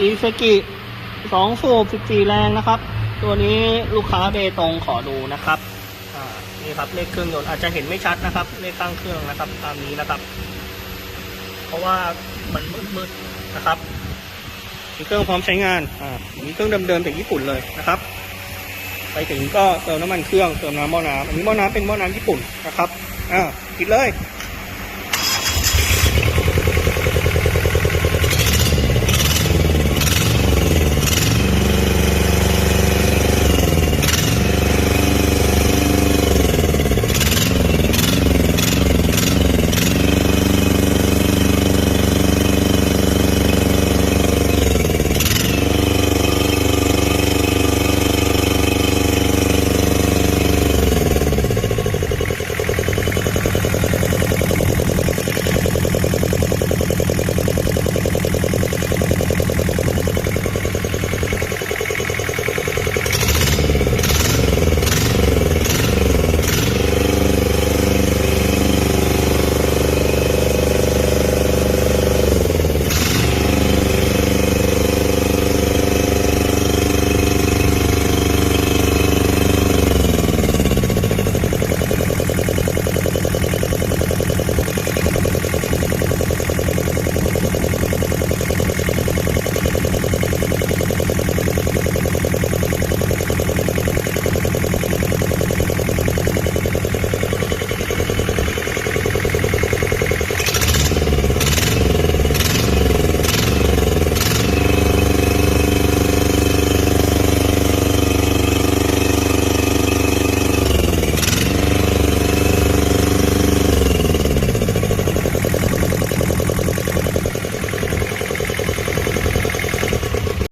อีเซกิสองสูบสิบสี่แรงนะครับ ตัวนี้ลูกค้าเบตงขอดูนะครับอ่านี่ครับเลขเครื่องยนต์อาจจะเห็นไม่ชัดนะครับ เลขข้างเครื่องนะครับตามนี้นะครับ เพราะว่ามันมืดๆนะครับมีเครื่องพร้อมใช้งานอ่ามีเครื่องเดิมๆจากญี่ปุ่นเลยนะครับ ไปถึงก็เติมน้ำมันเครื่องเติมน้ำหม้อน้ำอันนี้หม้อน้ำเป็นหม้อน้ำญี่ปุ่นนะครับอ่าปิดเลย